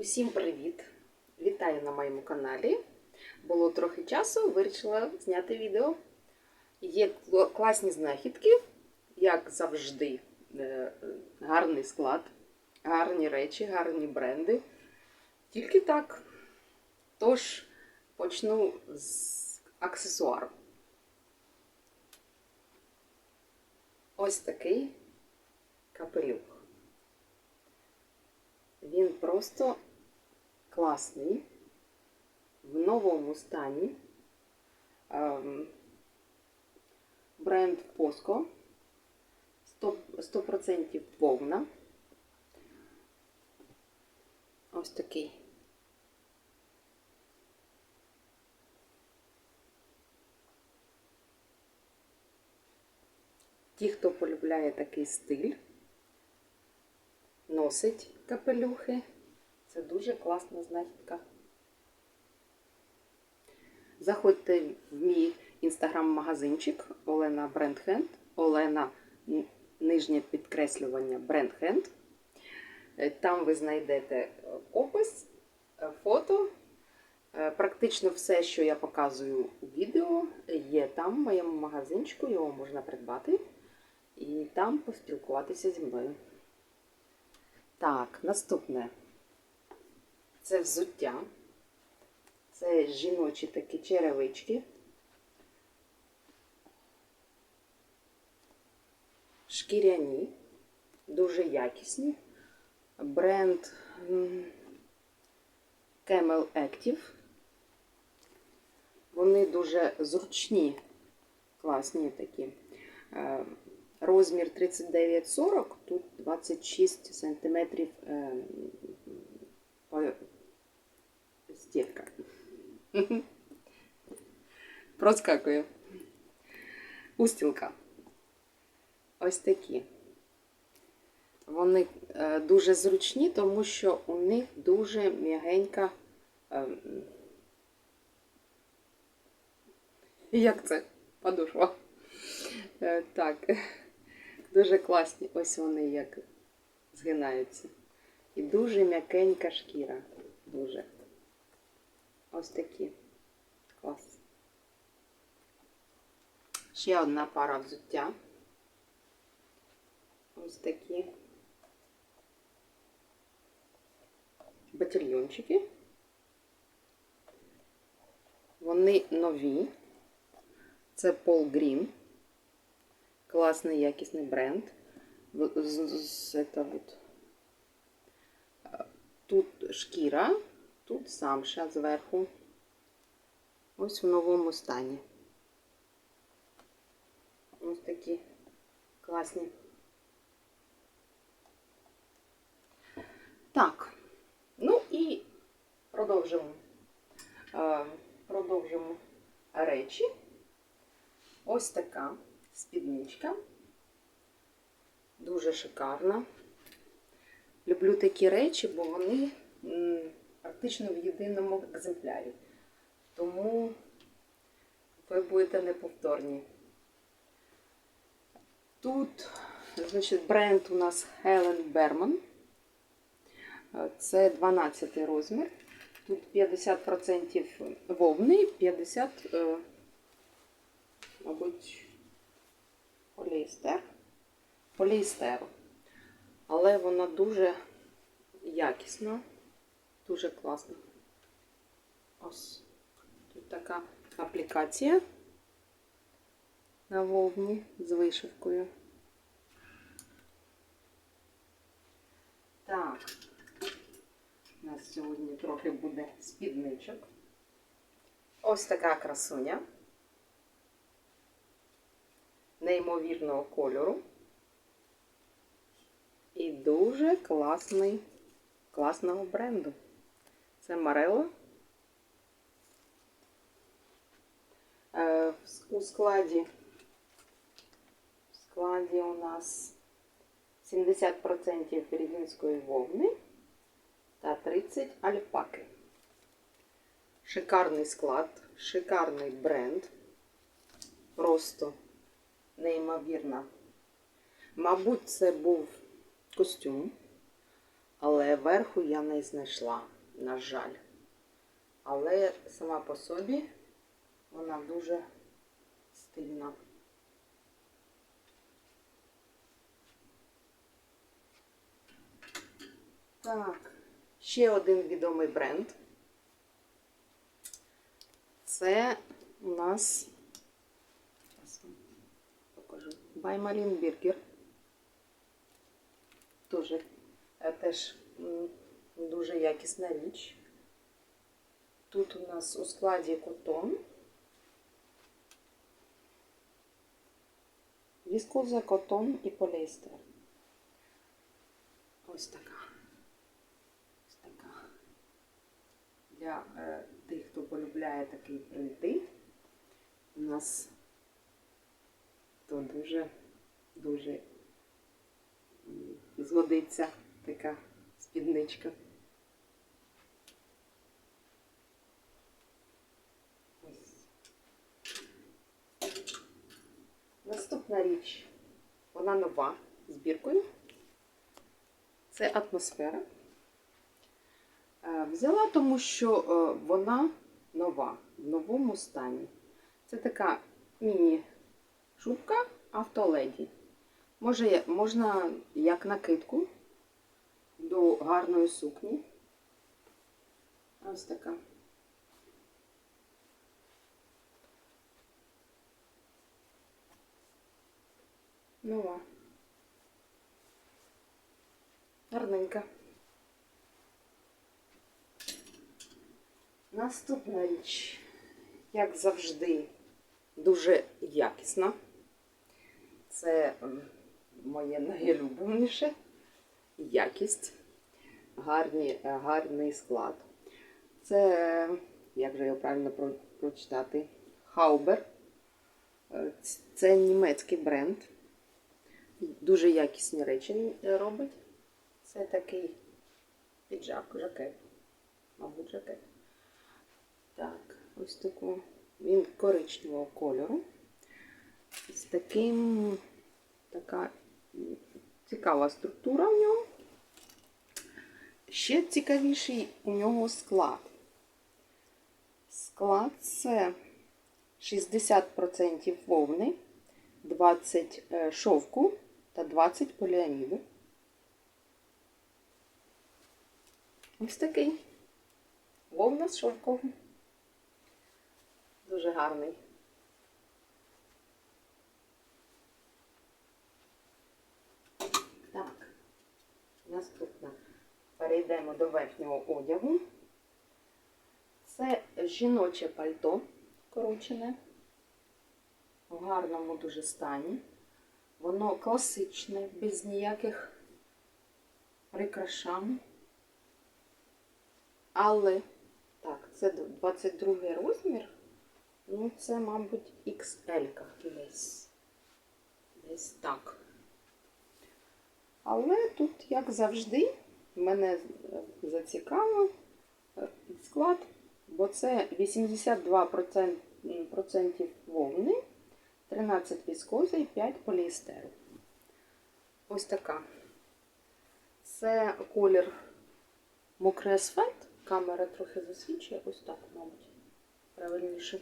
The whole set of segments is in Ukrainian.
Усім привіт! Вітаю на моєму каналі. Було трохи часу, вирішила зняти відео. Є класні знахідки, як завжди, Е, гарний склад, гарні речі, гарні бренди. Тільки так. Тож почну з аксесуару. Ось такий капелюх. Він просто класний, в новому стані. Ем, Бренд Posco. 100%, 100% Ось такий. Ті, хто полюбляє такий стиль, носить капелюхи. Це дуже класна знахідка. Заходьте в мій інстаграм-магазинчик Олена Брендхенд. Олена нижнє підкреслювання Брендхенд. Е, Там ви знайдете е, опис, е, фото. Практично все, що я показую у відео, є там в моєму магазинчику, його можна придбати і там поспілкуватися зі мною. Так, наступне це взуття. Це жіночі такі черевички. Шкіряні, дуже якісні. Бренд Camel Active. Вони дуже зручні, класні такі. Е, Розмір 39-40, тут 26 сантиметрів стірка. Проскакує. Устілка. Ось такі. Вони е, дуже зручні, тому що у них дуже м'ягенька. е, як це? Подошва. Е, так. Дуже класні. Ось вони як згинаються. І дуже м'якенька шкіра. Дуже. Ось такі. Клас. Ще одна пара взуття. Ось такі батальйончики. Вони нові. Це Paul Green. Класний якісний бренд. З- з- это вот. Е, Тут шкіра, тут самша зверху. Ось в новому стані. Ось такі класні. Так, ну і продовжимо. Е, Продовжимо речі. Ось така спідничка. Дуже шикарна. Люблю такі речі, бо вони практично в єдиному екземплярі. Тому ви будете неповторні. Тут, значить, бренд у нас Helen Berman. Це 12 розмір. Тут 50% вовни, 50%, е, мабуть, поліестер. Поліестеру. Але вона дуже якісна, дуже класна. Ось тут така аплікація на вовні з вишивкою. Так, у нас сьогодні трохи буде спідничок. Ось така красуня. Неймовірного кольору. І дуже класний, класного бренду. Це Марело. Е, в У складі, в складі у нас 70% рівінської вовни та 30 альпаки. Шикарний склад, шикарний бренд. Просто неймовірна. Мабуть, це був костюм. Але верху я не знайшла, на жаль. Але сама по собі вона дуже стильна. Так, ще один відомий бренд. Це у нас покажу. Marine Burger. Е, теж дуже якісна річ. Тут у нас у складі котон. Віскоза, котон і поліестер. Ось така. Ось така. Для е, тих, хто полюбляє такий принти, у нас то дуже, дуже м, згодиться така спідничка. Наступна річ, вона нова збіркою. Це атмосфера. Е, Взяла, тому що е, вона нова, в новому стані. Це така міні-шубка автоледі. Може, можна як накидку до гарної сукні. Ось така. Нова. Гарненька. Наступна річ, як завжди, дуже якісна. Це моє найулюбленіше. Якість, гарні, е, гарний склад. Це, як же його правильно прочитати, Хаубер. Е, Це німецький бренд. Дуже якісні речі робить. Це такий піджак, жакет. Мабуть, жакет. Так, ось таку. Він коричневого кольору. З таким така цікава структура в ньому. Ще цікавіший у нього склад. Склад це 60% вовни, 20 е, шовку та 20 поліаміду. Ось такий. Вовна з шовком. Дуже гарний. Так, наступне. Перейдемо до верхнього одягу. Це жіноче пальто корочене. В гарному дуже стані. Воно класичне, без ніяких прикрашань. Але, так, це 22 розмір. Ну, це, мабуть, XL десь. Десь так. Але тут, як завжди, мене зацікавив е, склад, бо це 82% вовни, 13 віскози і 5 поліестеру. Ось така. Це колір мокрий асфальт. Камера трохи засвічує, ось так, мабуть, правильніше.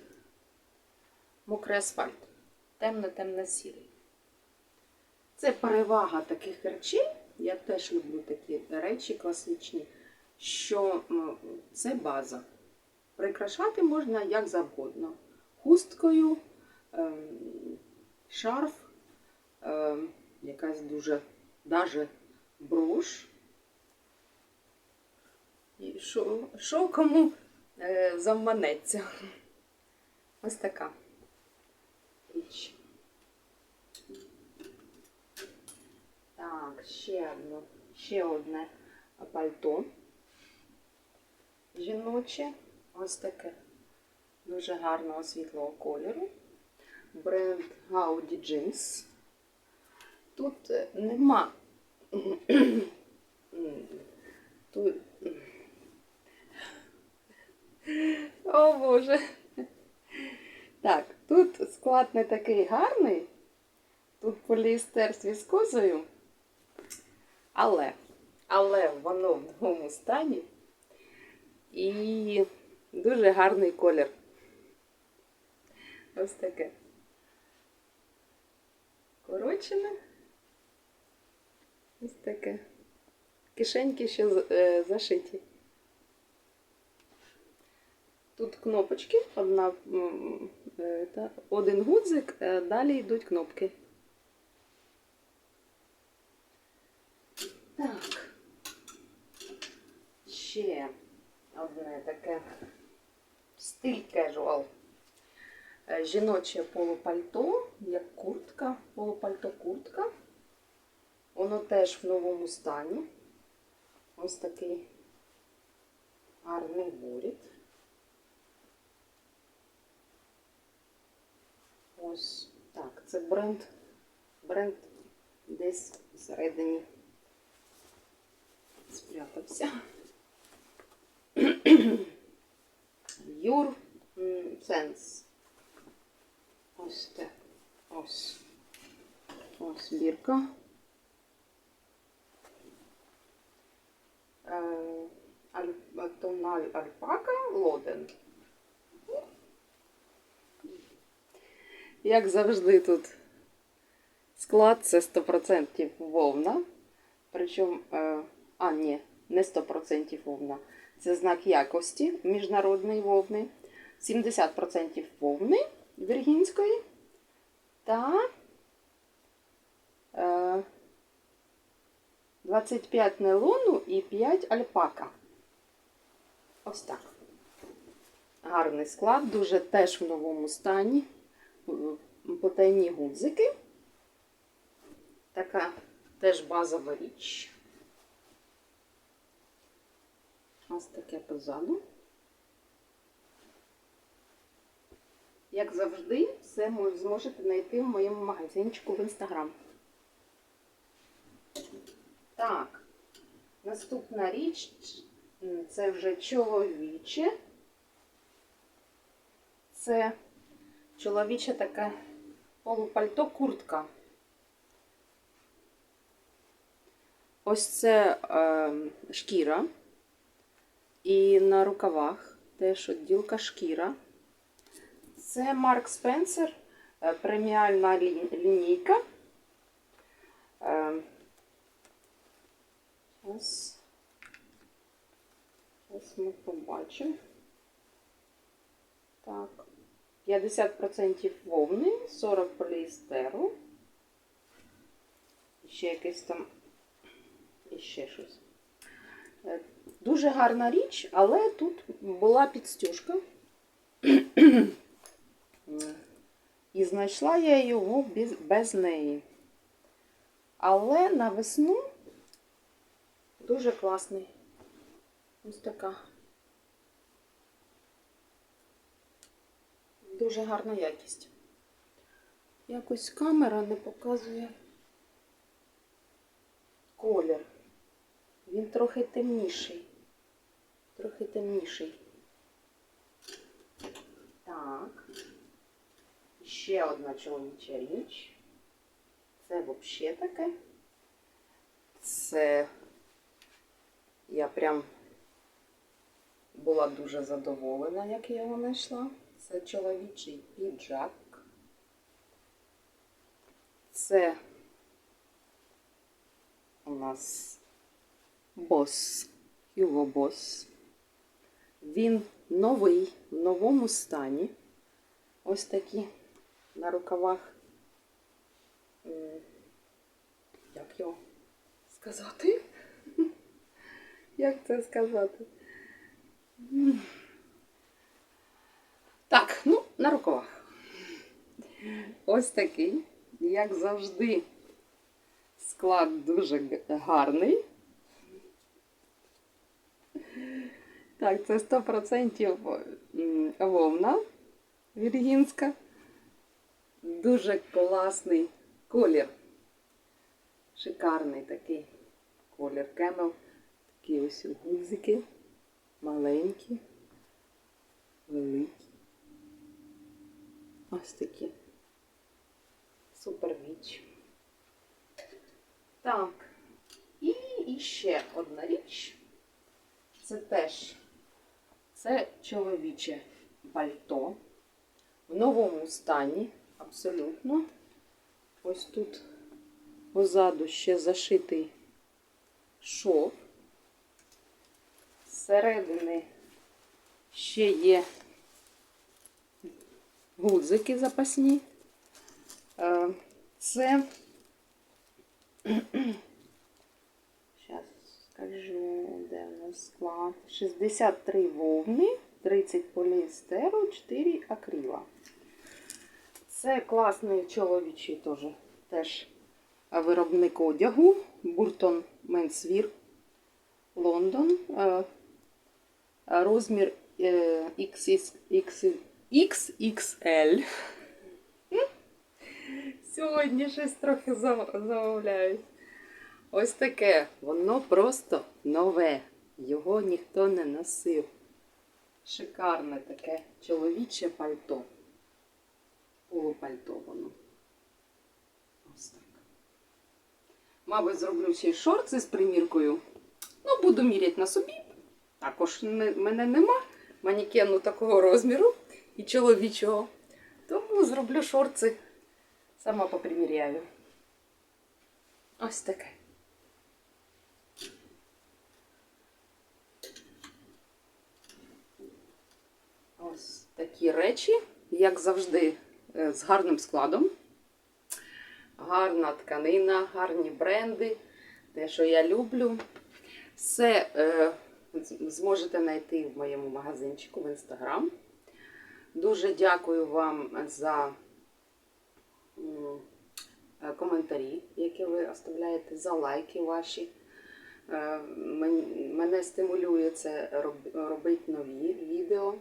Мокрий асфальт. Темно-темно-сірий. Це перевага таких речей. Я теж люблю такі речі класичні, що це база. Прикрашати можна як завгодно. Хусткою, шарф, ем, якась дуже даже брош. І що, що кому е, заманеться. Ось така річ. Так, ще одне, ще одне пальто. Жіноче. Ось таке. Дуже гарного світлого кольору. Бренд Gaudi Jeans. Тут е, нема. Тут... О Боже. Так, тут склад не такий гарний. Тут поліестер з віскозою. Але але воно в новому стані. І дуже гарний колір. Ось таке. Коротчене. Ось таке. Кишеньки ще е, зашиті. Тут кнопочки, одна, е, один гудзик, е, далі йдуть кнопки. Так. Ще одне таке стиль кежуал. Е, Жіноче полупальто, як куртка, полупальто куртка. Воно теж в новому стані. Ось такий гарний воріт. Ось так, це бренд. Бренд десь всередині спрятався. Your Sense. Ось. Ось бірка. Е, аль- Тональ альпака лоден. Як завжди тут склад це 100% вовна. Причому, е, а, ні, не 100% вовна. Це знак якості міжнародної вовни. 70% вовни віргінської та е, 25 нейлону і 5 альпака. Ось так. Гарний склад, дуже теж в новому стані. Потайні гудзики. Така теж базова річ. Ось таке позаду. Як завжди, все зможете знайти в моєму магазинчику в інстаграм. Так, наступна річ це вже чоловіче. Це чоловіча така полупальто куртка. Ось це е, шкіра. І на рукавах теж відділка шкіра. Це Марк Спенсер, е, преміальна лінійка. Е, Ось. Ми побачимо. Так. 50% вовни, 40 поліестеру. Ще якесь там. Ще щось. Е, Дуже гарна річ, але тут була підстюжка. І знайшла я його без, без неї. Але на весну дуже класний. Ось така. Дуже гарна якість. Якось камера не показує колір. Він трохи темніший. Трохи темніший. Так. Ще одна чоловіча річ. Це взагалі таке. Це я прям була дуже задоволена, як я його знайшла. Це чоловічий піджак. Це у нас бос, Hugo Boss. Він новий, в новому стані. Ось такі на рукавах. Як його сказати? Як це сказати? Так, ну, на рукавах. Ось такий, як завжди, склад дуже гарний. Так, це 100% вовна віргінська. Дуже класний колір. Шикарний такий колір кемел. Такі ось гудзики. Маленькі, великі. Ось такі. Супер віч. Так. І і ще одна річ. Це теж це чоловіче пальто в новому стані, абсолютно. Ось тут позаду ще зашитий шов. Зсередини ще є гудзики запасні. Е, Це, зараз скажу, де у нас склад. 63 вовни, 30 поліестеру, 4 акрила. Це класний чоловічий теж, теж виробник одягу. Буртон Менсвір, Лондон. Е, Розмір е, XXL. Сьогодні щось трохи зам- замовляють. Ось таке. Воно просто нове. Його ніхто не носив. Шикарне таке чоловіче пальто. Полупальто воно. Ось так. Мабуть, зроблю ще й шорти з приміркою. Ну, буду міряти на собі. Також не- мене нема манекену такого розміру і чоловічого. Тому зроблю шорти. Сама поприміряю. Ось таке. Ось такі речі, як завжди, з гарним складом. Гарна тканина, гарні бренди, те, що я люблю. Все е, зможете знайти в моєму магазинчику в інстаграм. Дуже дякую вам за е, коментарі, які ви оставляєте, за лайки ваші. Е, мен- Мене стимулює це роб- робити нові відео.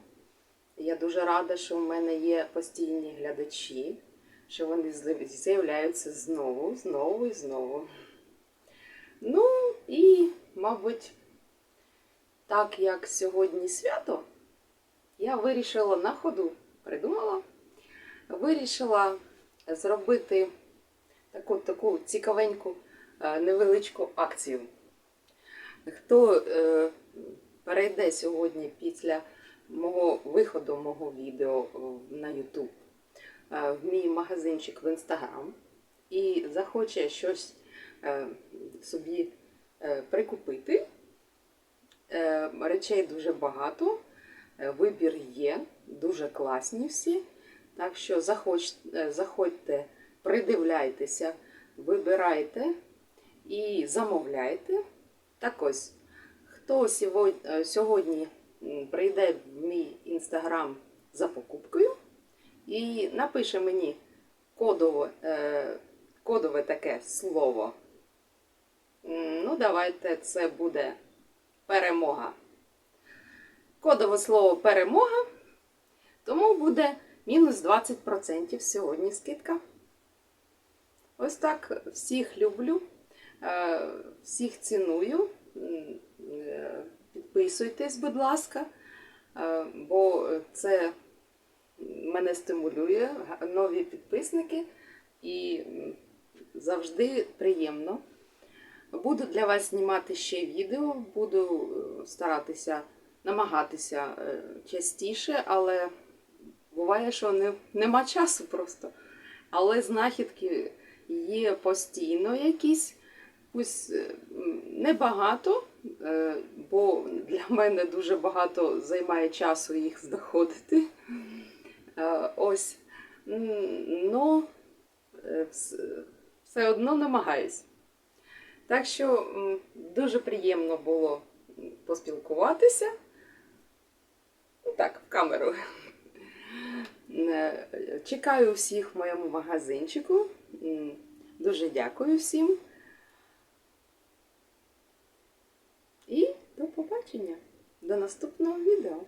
Я дуже рада, що в мене є постійні глядачі, що вони з'являються знову, знову і знову. Ну і, мабуть, так як сьогодні свято, я вирішила на ходу, придумала, вирішила зробити таку, таку цікавеньку е, невеличку акцію. Хто е, перейде сьогодні після мого виходу мого відео на YouTube е, в мій магазинчик в Instagram і захоче щось е, собі е, прикупити, речей дуже багато, вибір є, дуже класні всі. Так що заходь, заходьте, придивляйтеся, вибирайте і замовляйте. Так ось, хто сьогодні, прийде в мій інстаграм за покупкою і напише мені кодове, е, кодове таке слово. Ну, давайте це буде перемога. Кодове слово перемога. Тому буде мінус 20% сьогодні скидка. Ось так всіх люблю, е, всіх ціную. Підписуйтесь, будь ласка, е, бо це мене стимулює, нові підписники і завжди приємно. Буду для вас знімати ще відео, буду е, старатися намагатися е, частіше, але буває, що не, нема часу просто. Але знахідки є постійно якісь, пусть небагато, бо для мене дуже багато займає часу їх знаходити. Е, Ось. М, Ну, е, вс- все одно намагаюсь. Так що дуже приємно було поспілкуватися. Ну так, в камеру. Е, Чекаю всіх в моєму магазинчику. Дуже дякую всім. І до побачення. До наступного відео.